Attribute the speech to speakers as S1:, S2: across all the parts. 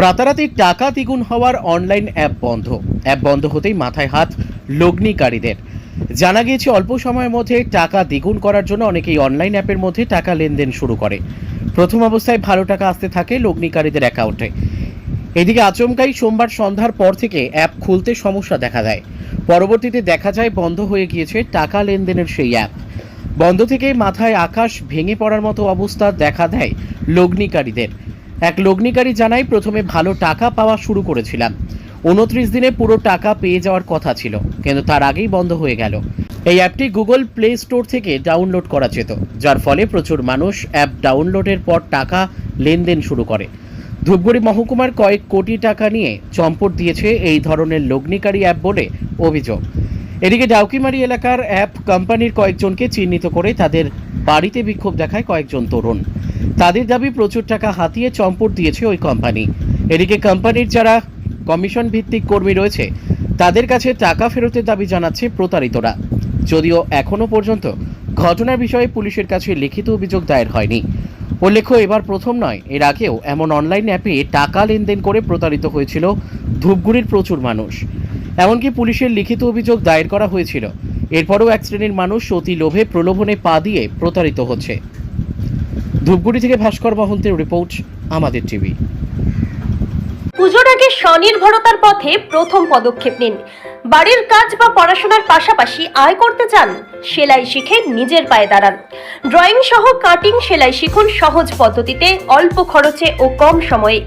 S1: রাতারাতি টাকা দ্বিগুণ হওয়ার অনলাইন অ্যাপ বন্ধ। অ্যাপ বন্ধ হতেই মাথায় হাত লগ্নিকারীদের। জানা গিয়েছে, অল্প সময়ের মধ্যে টাকা দ্বিগুণ করার জন্য অনেকেই অনলাইন অ্যাপের মধ্যে টাকা লেনদেন শুরু করে। প্রথম অবস্থায় ভালো টাকা আসতে থাকে লগ্নিকারীদের অ্যাকাউন্টে। এদিকে আচমকাই সোমবার সন্ধ্যার পর থেকে অ্যাপ খুলতে সমস্যা দেখা দেয়। পরবর্তীতে দেখা যায়, বন্ধ হয়ে গিয়েছে টাকা লেনদেনের সেই অ্যাপ। বন্ধ থেকে মাথায় আকাশ ভেঙে পড়ার মতো অবস্থা দেখা দেয় লগ্নিকারীদের। এক লগ্নিকারী জানায় প্রথমে ভালো টাকা পাওয়া শুরু করেছিলাম। উনত্রিশ দিনে পুরো টাকা পেয়ে যাওয়ার কথা ছিল, কিন্তু তার আগেই বন্ধ হয়ে গেল। এই অ্যাপটি গুগল প্লে স্টোর থেকে ডাউনলোড করা যেত, যার ফলে প্রচুর মানুষ অ্যাপ ডাউনলোডের পর টাকা লেনদেন শুরু করে। ধূপগুড়ি মহকুমার কয়েক কোটি টাকা নিয়ে চম্পট দিয়েছে এই ধরনের লগ্নিকারী অ্যাপ বলে অভিযোগ। এদিকে ডাউকিমারি এলাকার অ্যাপ কোম্পানির কয়েকজনকে চিহ্নিত করে তাদের বাড়িতে বিক্ষোভ দেখায় কয়েকজন তরুণ। তাদের দাবি প্রচুর টাকা হাতিয়ে চম্পট দিয়েছে ওই কোম্পানি এদিকে কোম্পানির যারা কমিশন ভিত্তিক কর্মী রয়েছে, তাদের কাছে টাকা ফেরতের দাবি জানাচ্ছে প্রতারিতরা। যদিও এখনও পর্যন্ত ঘটনার বিষয়ে পুলিশের কাছে লিখিত অভিযোগ দায়ের হয়নি। উল্লেখ্য, এবার প্রথম নয়, এর আগেও এমন অনলাইন অ্যাপে টাকা লেনদেন করে প্রতারিত হয়েছিল ধূপগুড়ির প্রচুর মানুষ। এমনকি পুলিশের লিখিত অভিযোগ দায়ের করা হয়েছিল। এরপরও এক শ্রেণির মানুষ অতি লোভে প্রলোভনে পা দিয়ে প্রতারিত হচ্ছে। ধূপগুড়ি থেকে ভাস্কর মহন্তের রিপোর্ট আমাদের টিভি।
S2: পুজোর আগে স্বনির্ভরতার পথে প্রথম পদক্ষেপ নিন। বাড়ির কাজ বা পড়াশোনার পাশাপাশি আয় করতে চান, সেলাই শিখে নিজের পায়ে দাঁড়ান। ড্রয়িং সহ কাটিং সেলাই শিখুন সহজ পদ্ধতিতে, অল্প খরচে ও কম সময়ে।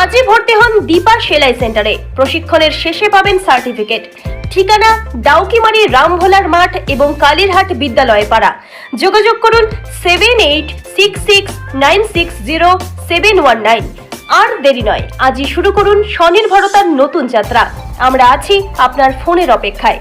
S2: আজই ভর্তি হন দীপা সেলাই সেন্টারে। প্রশিক্ষণের শেষে পাবেন সার্টিফিকেট। ঠিকানা ডাউকিমারি রামভোলার মাঠ এবং কালীরহাট বিদ্যালয় পাড়া। যোগাযোগ করুন seven eight six six nine six zero seven one nine আর দেরি নয়, আজই শুরু করুন স্বনির্ভরতার নতুন যাত্রা। আমরা আছি আপনার ফোনের অপেক্ষায়।